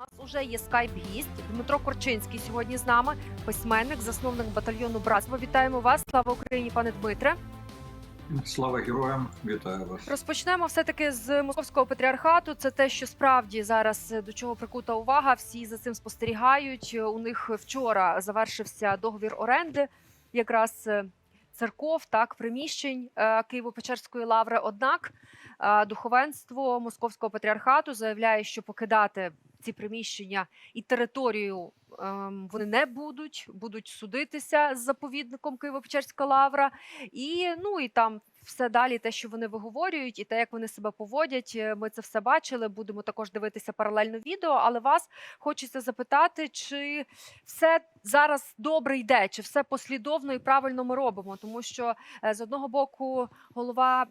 У нас уже є скайп-гість Дмитро Корчинський сьогодні з нами, письменник, засновник батальйону Братство. Вітаємо вас! Слава Україні, пане Дмитре! Слава героям, вітаю вас. Розпочнемо все таки з московського патріархату. Це те, що справді зараз е, до чого прикута увага. Всі за цим спостерігають. У них вчора завершився договір оренди, якраз е, церков, так приміщень е, Києво-Печерської лаври. Однак е, духовенство московського патріархату заявляє, що покидати ці приміщення і територію ем, вони не будуть, будуть судитися з заповідником Києво-Печерська лавра. І ну і там все далі, те, що вони виговорюють, і те, як вони себе поводять. е, Ми це все бачили. Будемо також дивитися паралельно відео. Але вас хочеться запитати, чи все зараз добре йде, чи все послідовно і правильно ми робимо, тому що е, з одного боку голова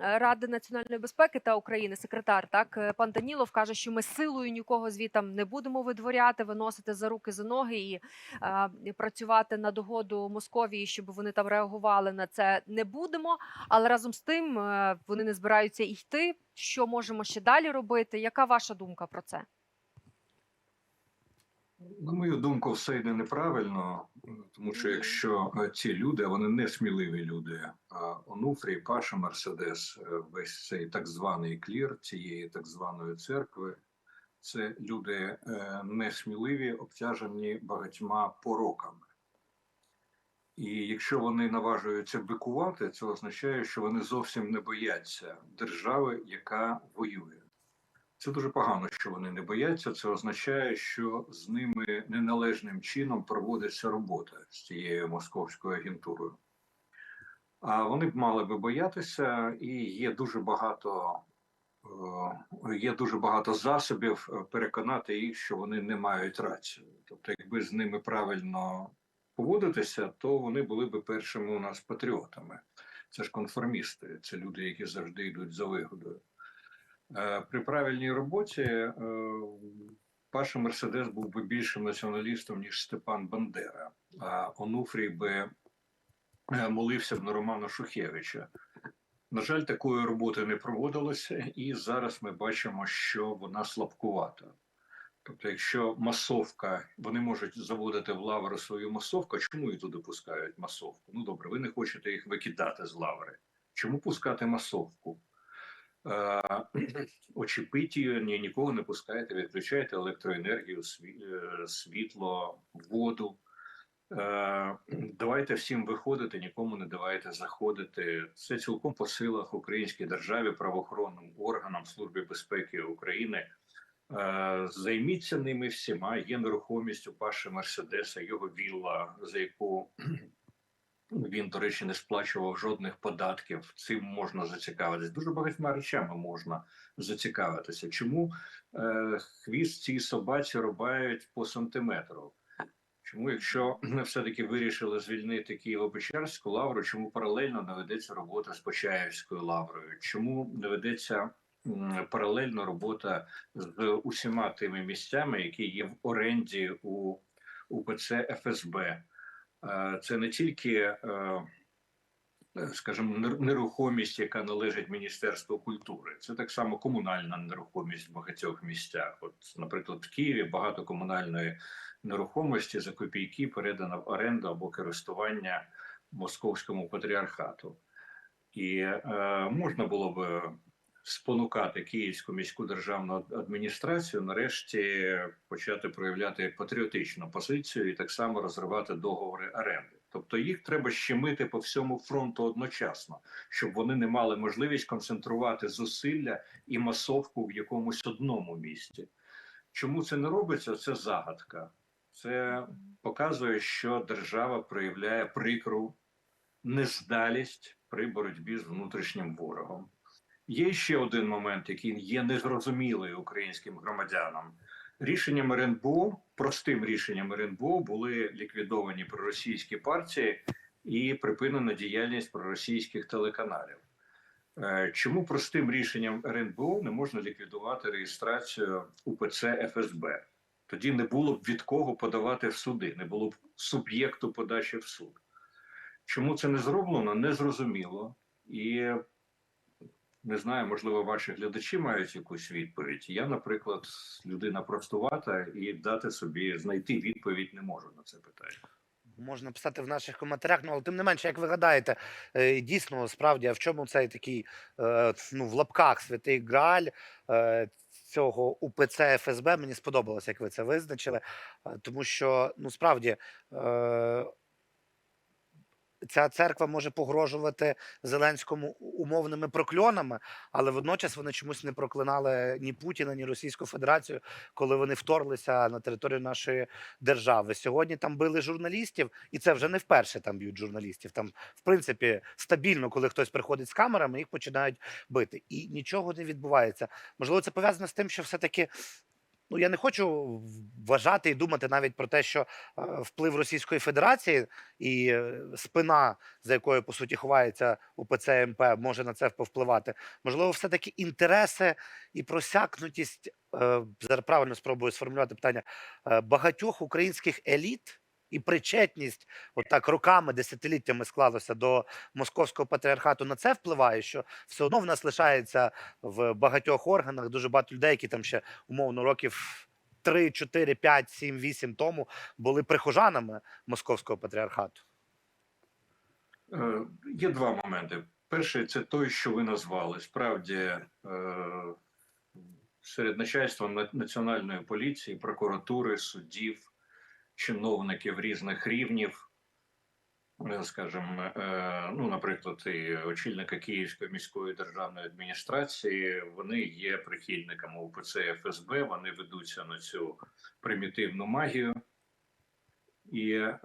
Ради національної безпеки та України, секретар, так е, пан Данілов каже, що ми силою нікого звітам не будемо видворяти, виносити за руки за ноги і е, працювати на догоду Московії, щоб вони там реагували на це, не будемо. Але разом з тим е, вони не збираються йти. Що можемо ще далі робити? Яка ваша думка про це? На мою думку, все йде неправильно, тому що якщо е, ці люди, вони не сміливі люди, а Онуфрій, Паша, Мерседес, е, весь цей так званий клір цієї так званої церкви, це люди е, несміливі, обтяжені багатьма пороками. І якщо вони наважуються бикувати, це означає, що вони зовсім не бояться держави, яка воює. Це дуже погано, що вони не бояться. Це означає, що з ними неналежним чином проводиться робота з цією московською агентурою. А вони б мали би боятися, і є дуже багато, є дуже багато засобів е, переконати їх, що вони не мають рацію. Тобто, якби з ними правильно поводитися, то вони були б першими у нас патріотами. Це ж конформісти, це люди, які завжди йдуть за вигодою. Е, При правильній роботі е, Паша Мерседес був би більшим націоналістом, ніж Степан Бандера, а Онуфрій би е, молився б на Романа Шухевича. На жаль, такої роботи не проводилося, і зараз ми бачимо, що вона слабкувата. Тобто, якщо масовка, вони можуть заводити в лаври свою масовку, чому її туди пускають масовку? Ну добре, ви не хочете їх викидати з лаври. Чому пускати масовку? Е, ні, нікого не пускаєте, відключаєте електроенергію, е, світло, воду. Е, Давайте всім виходити, нікому не давайте заходити. Це цілком по силах українській державі, правоохоронним органам Служби безпеки України. Е, Займіться ними всіма. Є нерухомість у Паші Мерседеса, його вілла, за яку він, до речі, не сплачував жодних податків. Цим можна зацікавитися. Дуже багатьма речами можна зацікавитися. Чому е, хвіст цій собаці рубають по сантиметру? Чому, якщо ми все-таки вирішили звільнити Києво-Печерську лавру, чому паралельно не робота з Почаївською лаврою? Чому не паралельно робота з усіма тими місцями, які є в оренді у УПЦ ФСБ? Е, Це не тільки, е, скажімо, нер- нерухомість, яка належить Міністерству культури, це так само комунальна нерухомість в багатьох місцях. От, наприклад, в Києві багато комунальної нерухомості за копійки передано в оренду або користування московському патріархату. І е, можна було би спонукати Київську міську державну адміністрацію нарешті почати проявляти патріотичну позицію і так само розривати договори оренди. Тобто їх треба щемити по всьому фронту одночасно, щоб вони не мали можливість концентрувати зусилля і масовку в якомусь одному місті. Чому це не робиться? Це загадка. Це показує, що держава проявляє прикру нездалість при боротьбі з внутрішнім ворогом. Є ще один момент, який є незрозумілий українським громадянам. Рішенням РНБО, простим рішенням РНБО, були ліквідовані проросійські партії і припинена діяльність проросійських телеканалів. Е, Чому простим рішенням РНБО не можна ліквідувати реєстрацію УПЦ ФСБ? Тоді не було б від кого подавати в суди, не було б суб'єкту подачі в суд. Чому це не зроблено, незрозуміло. І Не знаю, можливо, ваші глядачі мають якусь відповідь. Я, наприклад, людина простувата і дати собі знайти відповідь не можу на це питання. Можна писати в наших коментарях, ну але тим не менше, як ви гадаєте, е, дійсно справді, а в чому цей такий е, ну в лапках святий Грааль е, цього УПЦ ФСБ мені сподобалось, як ви це визначили, тому що ну справді. Ця церква може погрожувати Зеленському умовними прокльонами, але водночас вони чомусь не проклинали ні Путіна, ні Російську Федерацію, коли вони вторглися на територію нашої держави. Сьогодні там били журналістів, і це вже не вперше там б'ють журналістів. Там, в принципі, стабільно, коли хтось приходить з камерами, їх починають бити, і нічого не відбувається. Можливо, це пов'язано з тим, що все-таки. Ну, я не хочу вважати і думати навіть про те, що е, вплив Російської Федерації і е, спина, за якою по суті ховається УПЦ МП, може на це повпливати. Можливо, все-таки інтереси і просякнутість е, зараз правильно спробую сформулювати питання багатьох українських еліт і причетність, от так роками, десятиліттями склалося до московського патріархату. На це впливає, що все одно в нас лишається в багатьох органах дуже багато людей, які там ще умовно років 3, 4, 5, 7, 8 тому були прихожанами московського патріархату. Е, Є два моменти. Перший це той, що ви назвали. Справді е, серед начальства на- національної поліції, прокуратури, суддів, чиновників різних рівнів, е, скажімо, е, ну, наприклад, і очільника Київської міської державної адміністрації, вони є прихильниками УПЦ ФСБ, вони ведуться на цю примітивну магію. І е,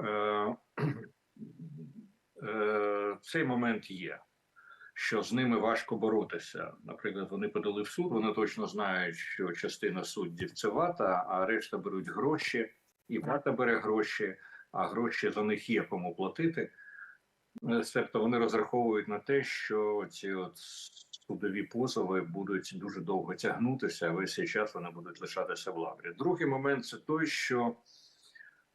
е, цей момент є, що з ними важко боротися. Наприклад, вони подали в суд, вони точно знають, що частина суддів це вата, а решта беруть гроші, і вата бере гроші, а гроші за них є кому платити. Е, Тобто вони розраховують на те, що ці от судові позови будуть дуже довго тягнутися, а весь цей час вони будуть лишатися в лаврі. Другий момент це той, що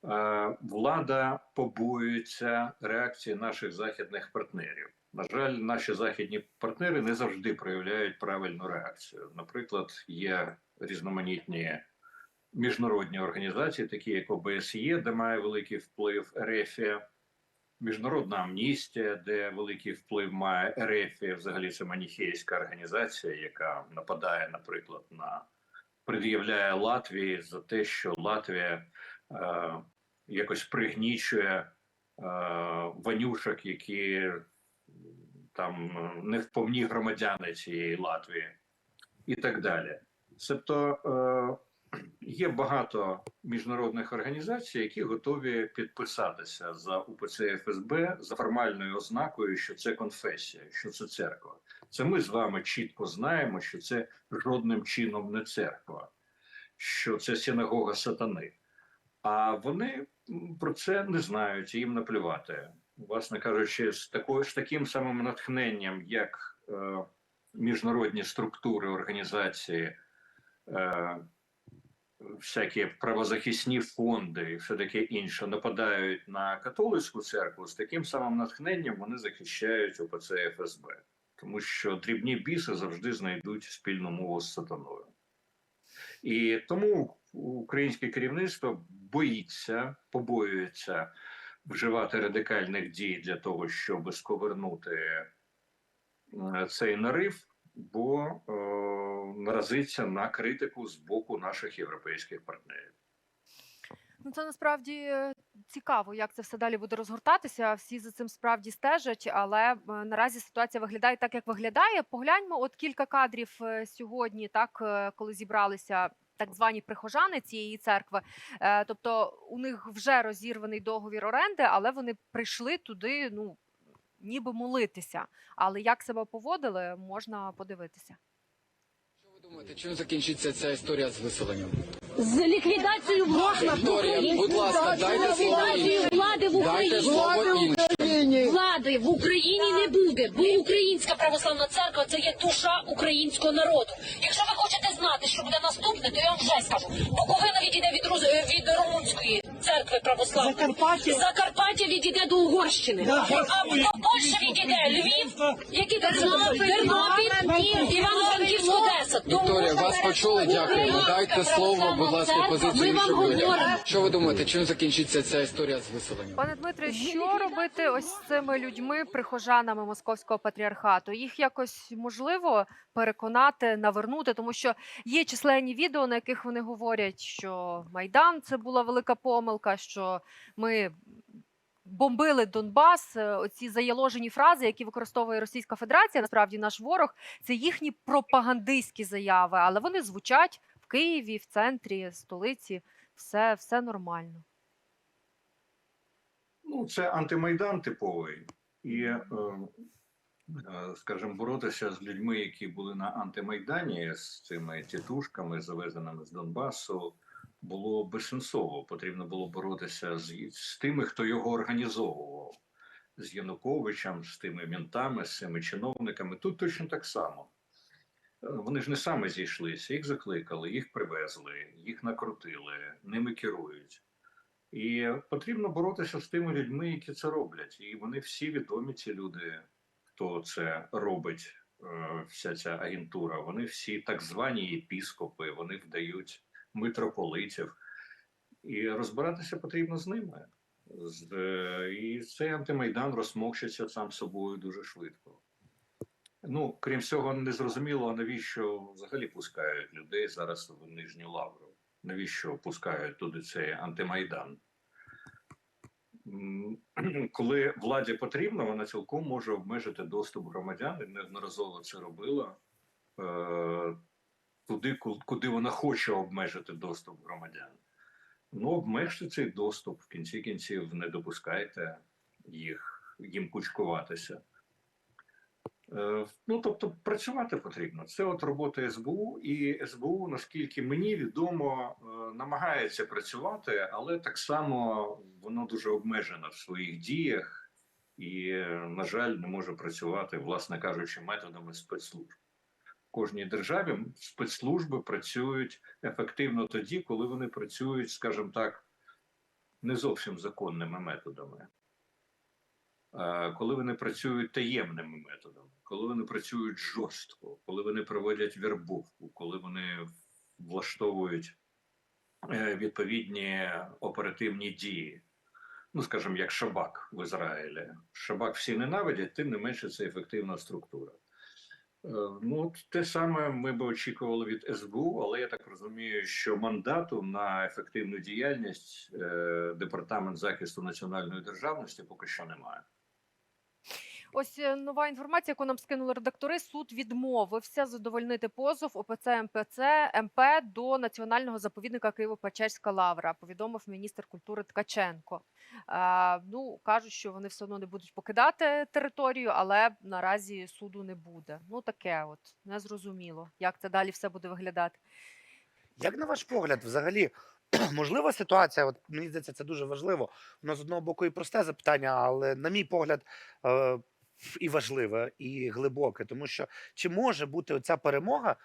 Е, влада побоюється реакції наших західних партнерів. На жаль, наші західні партнери не завжди проявляють правильну реакцію. Наприклад, є різноманітні міжнародні організації, такі як ОБСЄ, де має великий вплив Ерефія, Міжнародна амністія, де великий вплив має Ерефія, взагалі це маніхейська організація, яка нападає, наприклад, на пред'являє Латвії за те, що Латвія е, якось пригнічує е, ванюшок, які там е, не вповні громадяни цієї Латвії, і так далі. Тобто е, є багато міжнародних організацій, які готові підписатися за УПЦ ФСБ за формальною ознакою, що це конфесія, що це церква. Це ми з вами чітко знаємо, що це жодним чином не церква, що це синагога сатани. А вони про це не знають, їм наплювати. Власне кажучи, з такою з таким самим натхненням, як е, міжнародні структури організації, е, всякі правозахисні фонди і все таке інше нападають на католицьку церкву, з таким самим натхненням вони захищають ОПЦ ФСБ, тому що дрібні біси завжди знайдуть спільну мову з сатаною. І тому українське керівництво боїться, побоюється вживати радикальних дій для того, щоб сковернути е, цей нарив, бо е, наразиться на критику з боку наших європейських партнерів. Ну, це насправді е, цікаво, як це все далі буде розгортатися. Всі за цим справді стежать, але е, наразі ситуація виглядає так, як виглядає. Погляньмо, от кілька кадрів е, сьогодні, так коли зібралися. Так звані прихожани цієї церкви, тобто у них вже розірваний договір оренди, але вони прийшли туди, ну ніби молитися. Але як себе поводили, можна подивитися. Що ви думаєте, чим закінчиться ця історія з виселенням? З ліквідацією влади Вікторія, будь ласка, дайте слово іншим. влади в Дайте Україні. слово іншим. Влади в Україні не буде, бо Українська православна церква це є душа українського народу. Якщо ви хочете знати, що буде наступне, то я вам вже скажу. Буковина відійде від Руз- від румунської церкви. православної. Закарпаття. Закарпаття відійде до Угорщини. Да. А до Польщі відійде Львів, який там Тернопіль, Івано-Франківськ, Одеса. Вікторія, вас почули, дякуємо. Дайте слово, будь ласка, позицію Ми вам іншим людям. Що ви думаєте, чим закінчиться ця історія з виселенням? Пане Дмитре, що робити ось з цими людьми, прихожанами московського патріархату? Їх якось можливо переконати, навернути, тому що є численні відео, на яких вони говорять, що майдан це була велика помилка, що ми. Бомбили Донбас, Е, оці заяложені фрази, які використовує Російська Федерація, насправді наш ворог, це їхні пропагандистські заяви, але вони звучать в Києві, в центрі, столиці. Все, все нормально. Ну, це антимайдан типовий. І, е, е, скажімо, боротися з людьми, які були на антимайдані, з цими тітушками, завезеними з Донбасу, було безсенсово. Потрібно було боротися з, з тими, хто його організовував, з Януковичем, з тими ментами, з цими чиновниками. Тут точно так само. Е, Вони ж не саме зійшлися, їх закликали, їх привезли, їх накрутили, ними керують. І потрібно боротися з тими людьми, які це роблять. І вони всі відомі, ці люди, хто це робить, е, вся ця агентура. Вони всі так звані єпіскопи, вони вдають митрополитів. І розбиратися потрібно з ними. Е, і цей антимайдан розмовчиться сам собою дуже швидко. Ну, крім всього, не зрозуміло, навіщо взагалі пускають людей зараз в Нижню Лавру. Навіщо пускають туди цей антимайдан? Коли владі потрібно, вона цілком може обмежити доступ громадян і неодноразово це робила е, туди, куди вона хоче обмежити доступ громадян. Ну, обмежте цей доступ, в кінці кінців не допускайте їх їм кучкуватися. Е, Ну, тобто, працювати потрібно. Це от робота СБУ, і СБУ, наскільки мені відомо, е, намагається працювати, але так само воно дуже обмежено в своїх діях і, е, на жаль, не може працювати, власне кажучи, методами спецслужб. Кожній державі спецслужби працюють ефективно тоді, коли вони працюють, скажімо так, не зовсім законними методами. Коли вони працюють таємними методами, коли вони працюють жорстко, коли вони проводять вербовку, коли вони влаштовують е, відповідні оперативні дії. Ну, скажімо, як Шабак в Ізраїлі. Шабак всі ненавидять, тим не менше це ефективна структура. Е, Ну, те саме ми би очікували від СБУ, але я так розумію, що мандату на ефективну діяльність е, департамент захисту національної державності поки що немає. Ось е, нова інформація, яку нам скинули редактори. Суд відмовився задовольнити позов ОПЦ МПЦ МП до національного заповідника Києво-Печерська лавра. Повідомив міністр культури Ткаченко. Е, ну кажуть, що вони все одно не будуть покидати територію, але наразі суду не буде. Ну таке, от незрозуміло, як це далі все буде виглядати. Як на ваш погляд, взагалі, можлива ситуація? От мені здається, це дуже важливо. Воно з одного боку і просте запитання, але, на мій погляд, е, і важливе, і глибоке, тому що чи може бути оця перемога,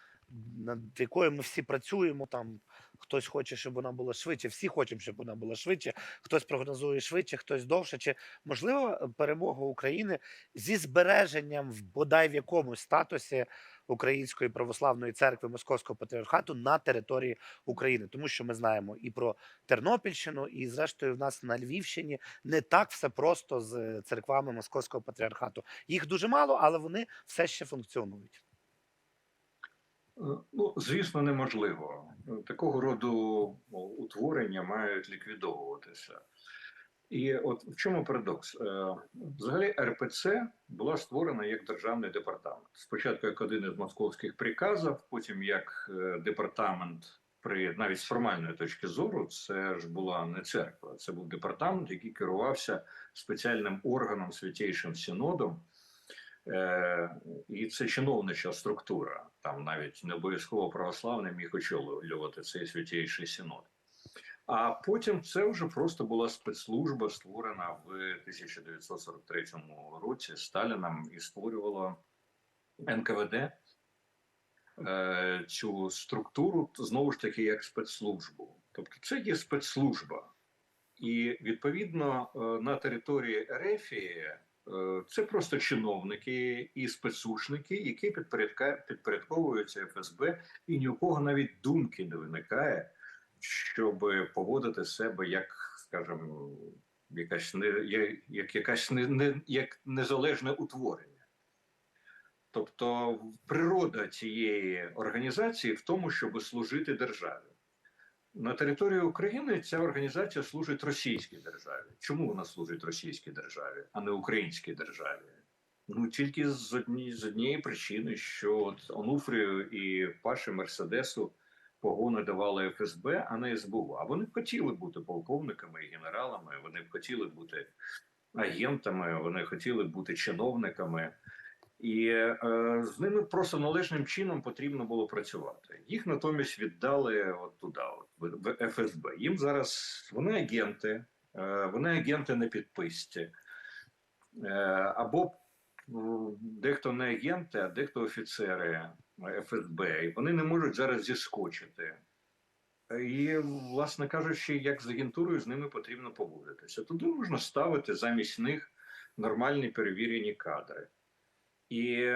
над якою ми всі працюємо, там хтось хоче, щоб вона була швидше, всі хочемо, щоб вона була швидше, хтось прогнозує швидше, хтось довше. Чи можлива перемога України зі збереженням в бодай в якомусь статусі Української православної церкви Московського патріархату на території України, тому що ми знаємо і про Тернопільщину, і зрештою в нас на Львівщині не так все просто з церквами Московського патріархату. Їх дуже мало, але вони все ще функціонують. Е, Ну, звісно, неможливо. Такого роду ну, утворення мають ліквідовуватися. І от в чому парадокс? Е, Взагалі, РПЦ була створена як державний департамент. Спочатку як один із московських приказів, потім як е, департамент. При навіть з формальної точки зору, це ж була не церква, це був департамент, який керувався спеціальним органом святейшим синодом, Е, і це чиновнича структура. Там навіть не обов'язково православний міг очолювати цей святейший синод. А потім це вже просто була спецслужба, створена в 1943 році Сталіном і створювала НКВД е, цю структуру знову ж таки як спецслужбу. Тобто це є спецслужба. І відповідно е, на території Ерефії це просто чиновники і спецушники, які підпорядковуються ФСБ, і ні у кого навіть думки не виникає, щоб поводити себе як, скажімо, якась не як якась не, не як незалежне утворення. Тобто природа цієї організації в тому, щоб служити державі. На території України ця організація служить російській державі. Чому вона служить російській державі, а не українській державі? Ну тільки з одні, з однієї причини, що от Онуфрію і Паші Мерседесу погони давали ФСБ, а не СБУ. А вони б хотіли бути полковниками і генералами. Вони б хотіли бути агентами, вони хотіли бути чиновниками. І е, з ними просто належним чином потрібно було працювати. Їх натомість віддали от туди, от, в, ФСБ. Їм зараз вони агенти, е, вони агенти на підписці. Е, або дехто не агенти, а дехто офіцери ФСБ. І вони не можуть зараз зіскочити. І, власне кажучи, як з агентурою з ними потрібно поводитися. Туди можна ставити замість них нормальні перевірені кадри. І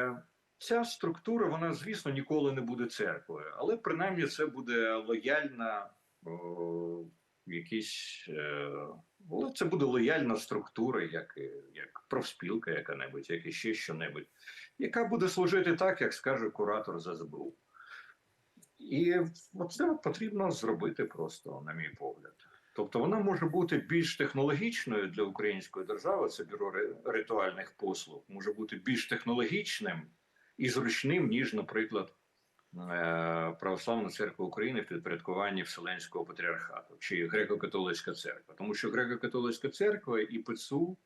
ця структура, вона, звісно, ніколи не буде церквою, але принаймні це буде лояльна о, якісь. Е, ну, це буде лояльна структура, як, як профспілка яка-небудь, як іще що-небудь, яка буде служити так, як скаже куратор з СБУ. І це потрібно зробити просто, на мій погляд. Тобто вона може бути більш технологічною для української держави, це бюро ритуальних послуг, може бути більш технологічним і зручним, ніж, наприклад, е, Православна церква України в підпорядкуванні Вселенського патріархату чи Греко-католицька церква. Тому що Греко-католицька церква і ПЦУ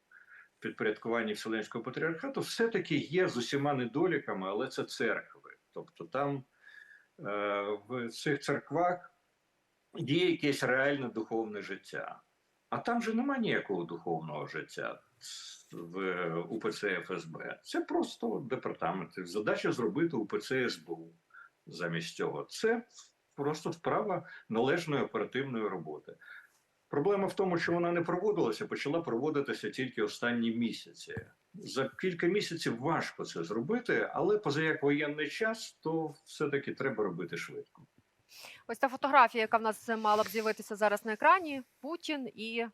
підпорядкуванні Вселенського патріархату все-таки є з усіма недоліками, але це церкви. Тобто там е, в цих церквах є якесь реальне духовне життя. А там же немає ніякого духовного життя в УПЦ ФСБ. Це просто департаменти. Задача зробити УПЦ СБУ замість цього. Це просто вправа належної оперативної роботи. Проблема в тому, що вона не проводилася, почала проводитися тільки останні місяці. За кілька місяців важко це зробити, але поза як воєнний час, то все-таки треба робити швидко. Ось та фотографія, яка в нас мала б з'явитися зараз на екрані: Путін і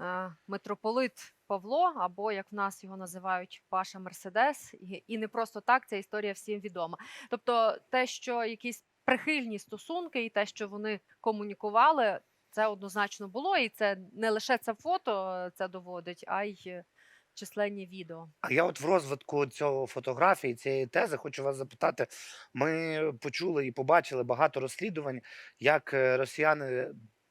е, митрополит Павло, або як в нас його називають Паша Мерседес. І, і не просто так ця історія всім відома. Тобто, те, що якісь прихильні стосунки, і те, що вони комунікували, це однозначно було. І це не лише це фото це доводить, а й е, численні відео. А я от в розвитку цього фотографії, цієї тези, хочу вас запитати. Ми почули і побачили багато розслідувань, як е, росіяни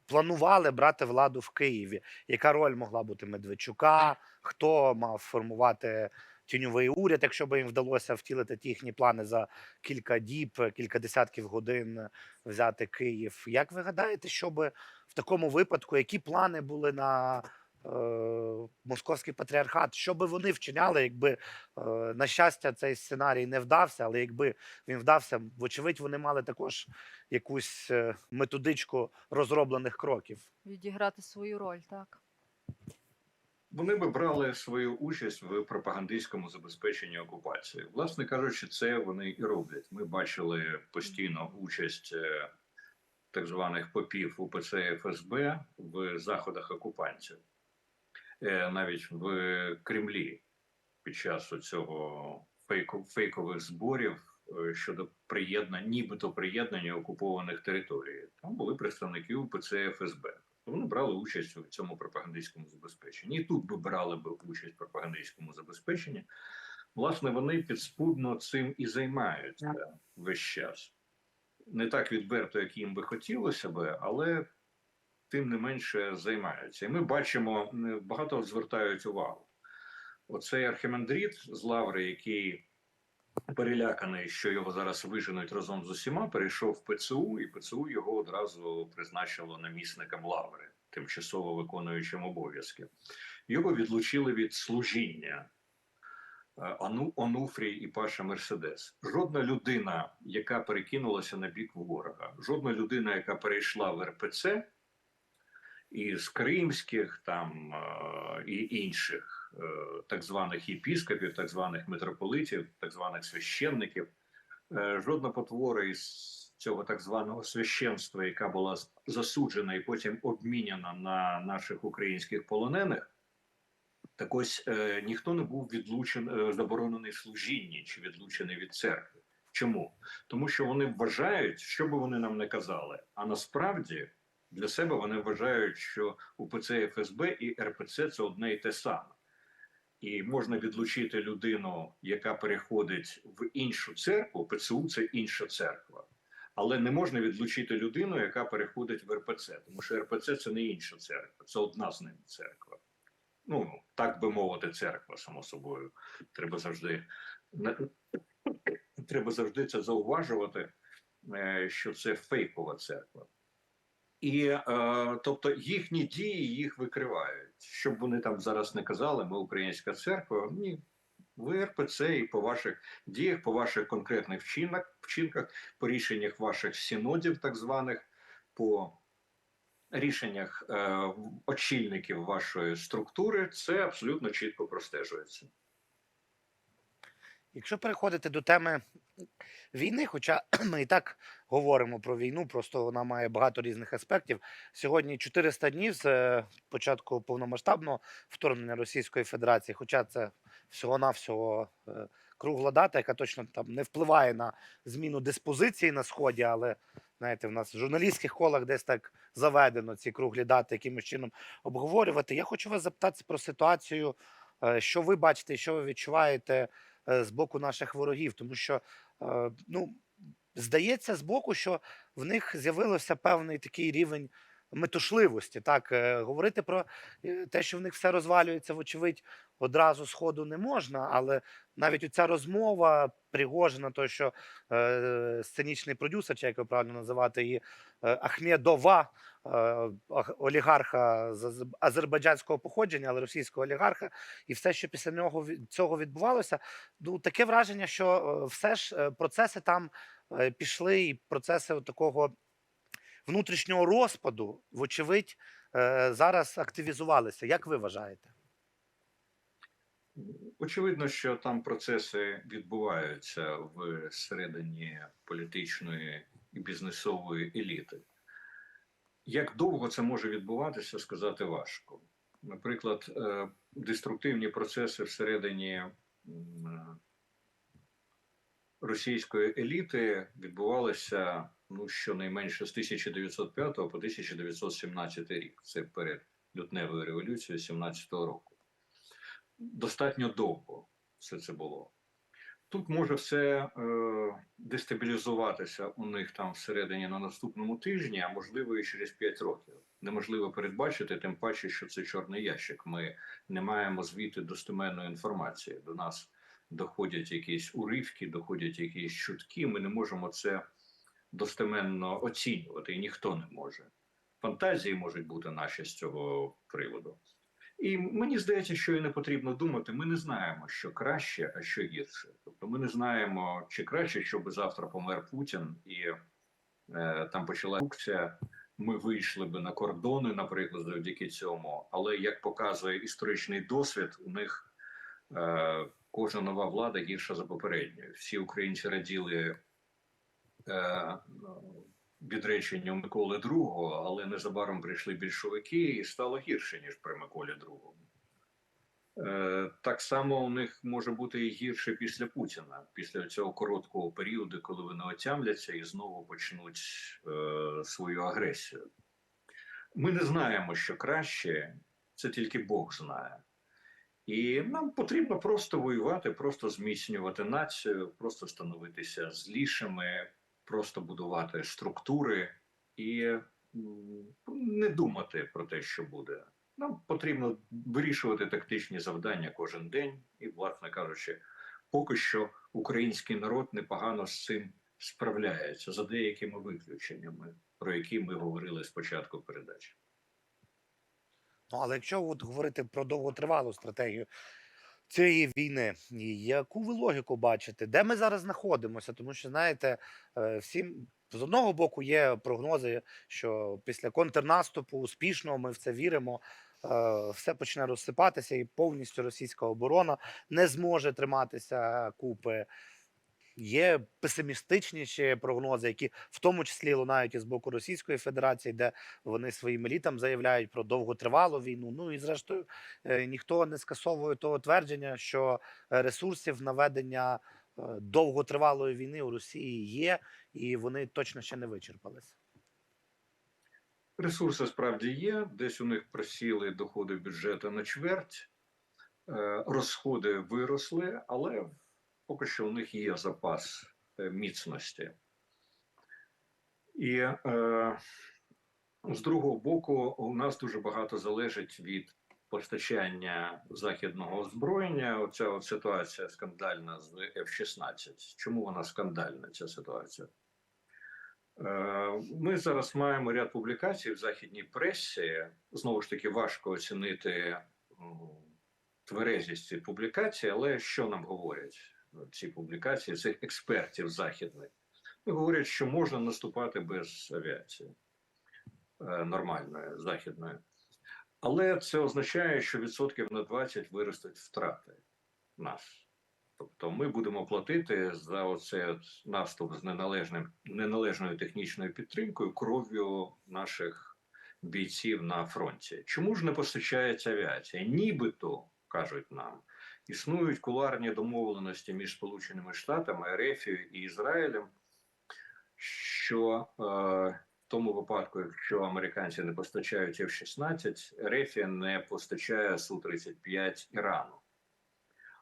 планували брати владу в Києві. Яка роль могла бути Медведчука? Хто мав формувати тіньовий уряд, якщо б їм вдалося втілити ті їхні плани за кілька діб, е, кілька десятків годин взяти Київ? Як ви гадаєте, що би в такому випадку, які плани були на е, московський патріархат, що би вони вчиняли, якби е, на щастя цей сценарій не вдався, але якби він вдався, вочевидь, вони мали також якусь е, методичку розроблених кроків. Відіграти свою роль, так. Вони би брали свою участь в пропагандистському забезпеченні окупації. Власне кажучи, це вони і роблять. Ми бачили постійно участь е, так званих попів УПЦ ФСБ в заходах окупантів, Е, навіть в Кремлі під час цього фейкових зборів е, щодо приєднання, нібито приєднання окупованих територій. Там були представники УПЦ ФСБ. Вони брали участь у цьому пропагандистському забезпеченні. І тут би брали би участь в пропагандистському забезпеченні. Власне, вони підспудно цим і займаються весь час. Не так відверто, як їм би хотілося би, але тим не менше займаються. І ми бачимо, багато звертають увагу. Оцей архімандрит з Лаври, який переляканий, що його зараз виженуть разом з усіма, перейшов в ПЦУ, і ПЦУ його одразу призначило намісником Лаври, тимчасово виконуючим обов'язки. Його відлучили від служіння. Е, Ану, Онуфрій і Паша Мерседес. Жодна людина, яка перекинулася на бік ворога, жодна людина, яка перейшла в РПЦ із кримських там е, і інших е, так званих єпіскопів, так званих митрополитів, так званих священників. Е, Жодна потвора із цього так званого священства, яка була засуджена і потім обміняна на наших українських полонених. Так ось е, ніхто не був відлучений, заборонений служінні чи відлучений від церкви. Чому? Тому що вони вважають, що би вони нам не казали, а насправді для себе вони вважають, що УПЦ ФСБ і РПЦ це одне і те саме. І можна відлучити людину, яка переходить в іншу церкву. ПЦУ це інша церква, але не можна відлучити людину, яка переходить в РПЦ, тому що РПЦ це не інша церква, це одна з ними церква. Ну так би мовити, церква, само собою. Треба завжди треба завжди це зауважувати, е, що це фейкова церква. І е, тобто їхні дії їх викривають. Щоб вони там зараз не казали, ми українська церква. Ні, ви РПЦ і по ваших діях, по ваших конкретних вчинках, вчинках, по рішеннях ваших синодів, так званих, по рішеннях е, очільників вашої структури, це абсолютно чітко простежується. Якщо переходити до теми війни, хоча ми і так говоримо про війну, просто вона має багато різних аспектів. Сьогодні 400 днів з е, початку повномасштабного вторгнення Російської Федерації, хоча це всього-навсього е, кругла дата, яка точно там не впливає на зміну диспозиції на сході, але знаєте, в нас в журналістських колах десь так заведено ці круглі дати якимось чином обговорювати. Я хочу вас запитати про ситуацію, е, що ви бачите, що ви відчуваєте з боку наших ворогів, тому що е, ну здається з боку, що в них з'явився певний такий рівень метушливості. Так Е, говорити про е, те, що в них все розвалюється, вочевидь, одразу сходу не можна, але навіть оця розмова Пригожина, то що е, сценічний продюсер, чи як його правильно називати, і е, Ахмедова, е, олігарха з азербайджанського походження, але російського олігарха, і все, що після нього цього відбувалося, ну таке враження, що е, все ж процеси там пішли, і процеси такого внутрішнього розпаду, вочевидь, е, зараз активізувалися. Як ви вважаєте? Очевидно, що там процеси відбуваються в середині політичної і бізнесової еліти. Як довго це може відбуватися, сказати важко. Наприклад, е, деструктивні процеси всередині е, російської еліти відбувалися ну, щонайменше з 1905 по 1917 рік. Це перед лютневою революцією 17-го року достатньо довго все це було. Тут може все е, дестабілізуватися у них там всередині на наступному тижні, а можливо і через 5 років. Неможливо передбачити, тим паче, що це чорний ящик. Ми не маємо звідти достеменної інформації. До нас доходять якісь уривки, доходять якісь чутки. Ми не можемо це достеменно оцінювати, і ніхто не може. Фантазії можуть бути наші з цього приводу. І мені здається, що і не потрібно думати. Ми не знаємо, що краще, а що гірше. Тобто, ми не знаємо, чи краще, щоб завтра помер Путін і е, там почала функція. Ми вийшли би на кордони, наприклад, завдяки цьому. Але як показує історичний досвід, у них е, кожна нова влада гірша за попередньою. Всі українці раділи відреченню Миколи II, але незабаром прийшли більшовики, і стало гірше ніж при Миколі II. Е, Так само у них може бути і гірше після Путіна, після цього короткого періоду, коли вони отямляться і знову почнуть е, свою агресію. Ми не знаємо, що краще, це тільки Бог знає. І нам потрібно просто воювати, просто зміцнювати націю, просто становитися злішими, просто будувати структури і не думати про те, що буде. Нам потрібно вирішувати тактичні завдання кожен день, і, власне кажучи, поки що український народ непогано з цим справляється за деякими виключеннями, про які ми говорили спочатку передачі. Ну, але якщо от говорити про довготривалу стратегію цієї війни, яку ви логіку бачите? Де ми зараз знаходимося? Тому що, знаєте, е, всім з одного боку є прогнози, що після контрнаступу успішного ми в це віримо. е, Все почне розсипатися, і повністю російська оборона не зможе триматися купи. Є песимістичніші прогнози, які в тому числі лунають із боку Російської Федерації, де вони своїм елітам заявляють про довготривалу війну. Ну і зрештою е, ніхто не скасовує того твердження, що ресурсів на ведення е, довготривалої війни у Росії є, і вони точно ще не вичерпалися. Ресурси справді є. Десь у них просіли доходи бюджету на чверть, е, розходи виросли, але поки що у них є запас е, міцності. І е, з другого боку, у нас дуже багато залежить від постачання західного озброєння. Оця от ситуація скандальна з F-16. Чому вона скандальна, ця ситуація? Е, Ми зараз маємо ряд публікацій в західній пресі. Знову ж таки, важко оцінити тверезість цих публікацій, але що нам говорять ці публікації цих експертів західних? Говорять, що можна наступати без авіації е, нормальної західної. Але це означає, що відсотків на 20 виростуть втрати нас. Тобто ми будемо платити за оцей наступ з неналежним неналежною технічною підтримкою кров'ю наших бійців на фронті. Чому ж не постачається авіація? Нібито кажуть нам, існують куларні домовленості між Сполученими Штатами, Ерефією і Ізраїлем, що е, в тому випадку, якщо американці не постачають F-16, Ерефія не постачає Су-35 Ірану.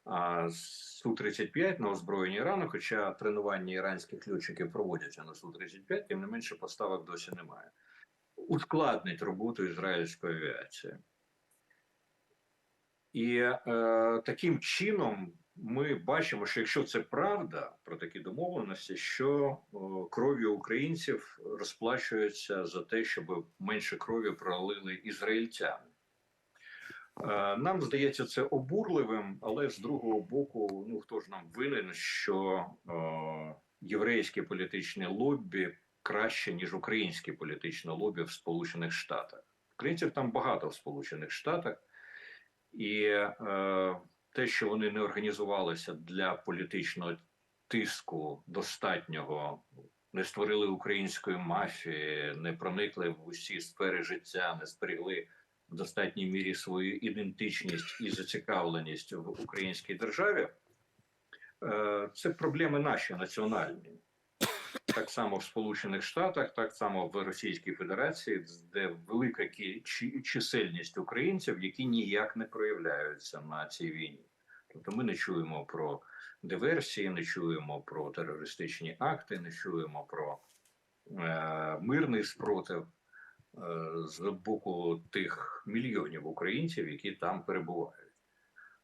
А Су-35 на озброєнні Ірану, хоча тренування іранських льотчиків проводяться на Су-35, тим не менше поставок досі немає. Ускладнить роботу ізраїльської авіації. І е, таким чином ми бачимо, що якщо це правда про такі домовленості, що о, кров'ю українців розплачується за те, щоб менше крові пролили ізраїльтяни. Е, Нам здається це обурливим, але з другого боку, ну хто ж нам винен, що е, єврейське політичне лобі краще ніж українське політичне лобі в Сполучених Штатах. Українців там багато в Сполучених Штатах, і е, те, що вони не організувалися для політичного тиску достатнього, не створили української мафії, не проникли в усі сфери життя, не зберегли в достатній мірі свою ідентичність і зацікавленість в українській державі, е, це проблеми наші національні. Так само в Сполучених Штатах, так само в Російській Федерації, де велика чисельність українців, які ніяк не проявляються на цій війні. Тобто ми не чуємо про диверсії, не чуємо про терористичні акти, не чуємо про е, мирний спротив е, з боку тих мільйонів українців, які там перебувають.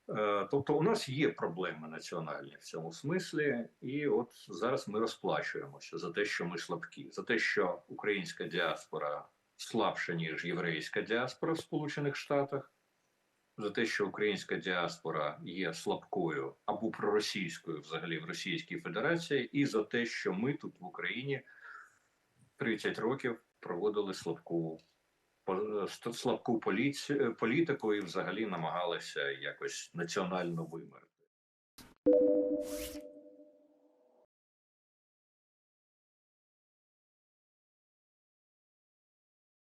Е, Тобто, у нас є проблеми національні в цьому смислі, і от зараз ми розплачуємося за те, що ми слабкі, за те, що українська діаспора слабша ніж єврейська діаспора в Сполучених Штатах, за те, що українська діаспора є слабкою або проросійською взагалі в Російській Федерації, і за те, що ми тут в Україні 30 років проводили слабку слабку поліці- політику і взагалі намагалися якось національно вимерти.